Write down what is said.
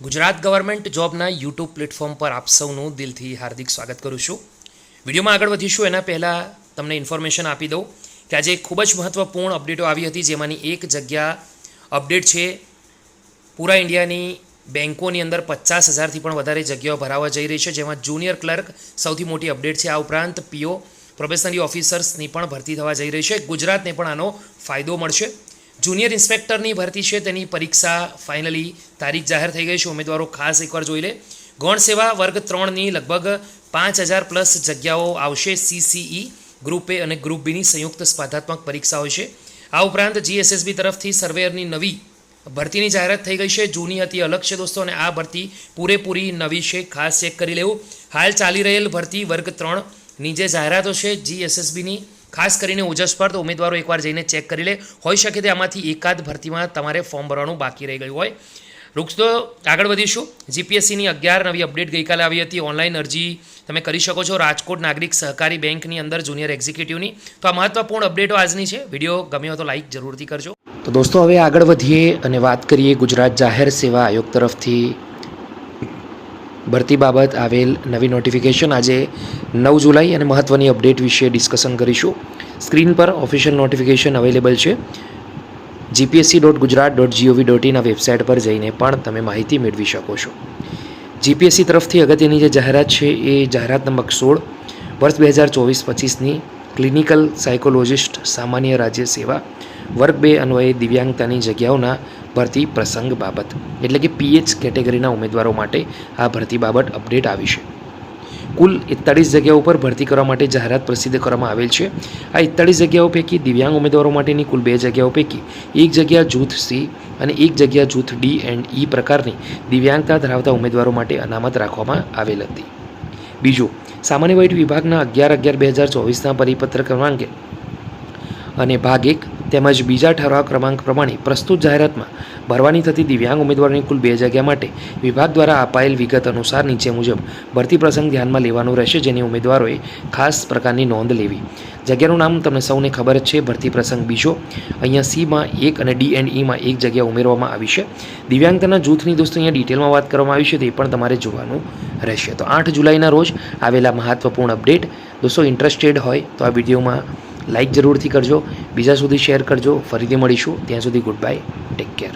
Gujarat government જોબના YouTube platform પર આપ સૌનું દિલથી હાર્દિક સ્વાગત કરું છું. વિડીયોમાં આગળ વધીશું. એના પહેલાં તમને ઇન્ફોર્મેશન આપી દઉં કે આજે ખૂબ જ મહત્ત્વપૂર્ણ અપડેટો આવી હતી, જેમાંની એક જગ્યા અપડેટ છે. પૂરા ઇન્ડિયાની બેન્કોની અંદર પચાસ હજારથી પણ વધારે જગ્યાઓ ભરાવા જઈ રહી છે, જેમાં જુનિયર ક્લર્ક સૌથી મોટી અપડેટ છે. આ ઉપરાંત પીઓ પ્રોફેશનરી ઓફિસર્સની પણ ભરતી થવા જઈ રહી છે. ગુજરાતને પણ આનો ફાયદો મળશે. જુનિયર ઇન્સ્પેક્ટરની ભરતી છે, તેની પરીક્ષા ફાઇનલી તારીખ જાહેર થઈ ગઈ છે. ઉમેદવારો ખાસ એકવાર જોઈ લે. ગૌણ સેવા વર્ગ ત્રણની લગભગ પાંચ હજાર પ્લસ જગ્યાઓ આવશે. સીસીઈ ગ્રુપ એ અને ગ્રુપ બીની સંયુક્ત સ્પર્ધાત્મક પરીક્ષા હોય છે. આ ઉપરાંત જીએસએસબી તરફથી સર્વેયરની નવી ભરતીની જાહેરાત થઈ ગઈ છે. જૂની હતી અલગ છે દોસ્તો અને આ ભરતી પૂરેપૂરી નવી છે. ખાસ ચેક કરી લેવું. હાલ ચાલી રહેલ ભરતી વર્ગ ત્રણની જે જાહેરાતો છે જીએસએસબીની ખાસ કરીને ઓજસ પર તો ઉમેદવારો એકવાર જઈને ચેક કરી લે. હોઈ શકે તે આમાંથી એકાદ ભરતીમાં તમારે ફોર્મ ભરવાનું બાકી રહી ગયું હોય. વૃક્ષ તો આગળ વધીશું. જીપીએસસીની અગિયાર નવી અપડેટ ગઈકાલે આવી હતી. ઓનલાઈન અરજી તમે કરી શકો છો. રાજકોટ નાગરિક સહકારી બેંકની અંદર જુનિયર એક્ઝિક્યુટિવની તો આ મહત્વપૂર્ણ અપડેટો આજની છે. વીડિયો ગમ્યો તો લાઇક જરૂરથી કરજો. તો દોસ્તો, હવે આગળ વધીએ અને વાત કરીએ ગુજરાત જાહેર સેવા આયોગ તરફથી. ભરતી બાબત આવેલ નવી નોટિફિકેશન આજે નવ જુલાઈ અને મહત્ત્વની અપડેટ વિશે ડિસ્કશન કરીશું. સ્ક્રીન પર ઓફિશિયલ નોટિફિકેશન અવેલેબલ છે. GPSC dot Gujarat dot G O V dot in website પર જઈને પણ તમે માહિતી મેળવી શકો છો. જીપીએસસી તરફથી અગત્યની જે જાહેરાત છે એ જાહેરાત નંબર સોળ, વર્ષ બે હજાર ચોવીસ પચીસની ક્લિનિકલ સાયકોલોજિસ્ટ સામાન્ય રાજ્ય સેવા વર્ગ બે અન્વયે દિવ્યાંગતાની જગ્યાઓના ભરતી પ્રસંગ બાબત. એટલે કે પીએચ કેટેગરીના ઉમેદવારો માટે આ ભરતી બાબત અપડેટ આવી છે. કુલ એકતાળીસ જગ્યાઓ પર ભરતી કરવા માટે જાહેરાત પ્રસિદ્ધ કરવામાં આવેલ છે. આ એકતાળીસ જગ્યાઓ પૈકી દિવ્યાંગ ઉમેદવારો માટેની કુલ બે જગ્યાઓ પૈકી એક જગ્યા જૂથ સી અને એક જગ્યા જૂથ ડી એન્ડ ઈ પ્રકારની દિવ્યાંગતા ધરાવતા ઉમેદવારો માટે અનામત રાખવામાં આવેલ હતી. બીજું, સામાન્ય વહીવટ વિભાગના અગિયાર અગિયાર બે હજાર ચોવીસના પરિપત્ર ક્રમાંકે અને ભાગ એક તેમજ બીજા ઠરાવ ક્રમાંક પ્રમાણે પ્રસ્તુત જાહેરાતમાં ભરવાની થતી દિવ્યાંગ ઉમેદવારોની કુલ બે જગ્યા માટે વિભાગ દ્વારા અપાયેલ વિગત અનુસાર નીચે મુજબ ભરતી પ્રસંગ ધ્યાનમાં લેવાનું રહેશે જેની ઉમેદવારોએ ખાસ પ્રકારની નોંધ લેવી. જગ્યાનું નામ તમને સૌને ખબર જ છે. ભરતી પ્રસંગ બીજો. અહીંયા સીમાં એક અને ડી એન્ડ ઈમાં એક જગ્યા ઉમેરવામાં આવી છે. દિવ્યાંગતાના જૂથની દોસ્તો અહીંયા ડિટેલમાં વાત કરવામાં આવી છે. તે પણ તમારે જોવાનું રહેશે. તો આઠ જુલાઈના રોજ આવેલા મહત્વપૂર્ણ અપડેટ. દોસ્તો ઇન્ટરેસ્ટેડ હોય તો આ વિડીયોમાં લાઇક જરૂરથી કરજો. બીજા સુધી શેર કરજો. ફરીથી મળીશું. ત્યાં સુધી ગુડ બાય ટેક કેર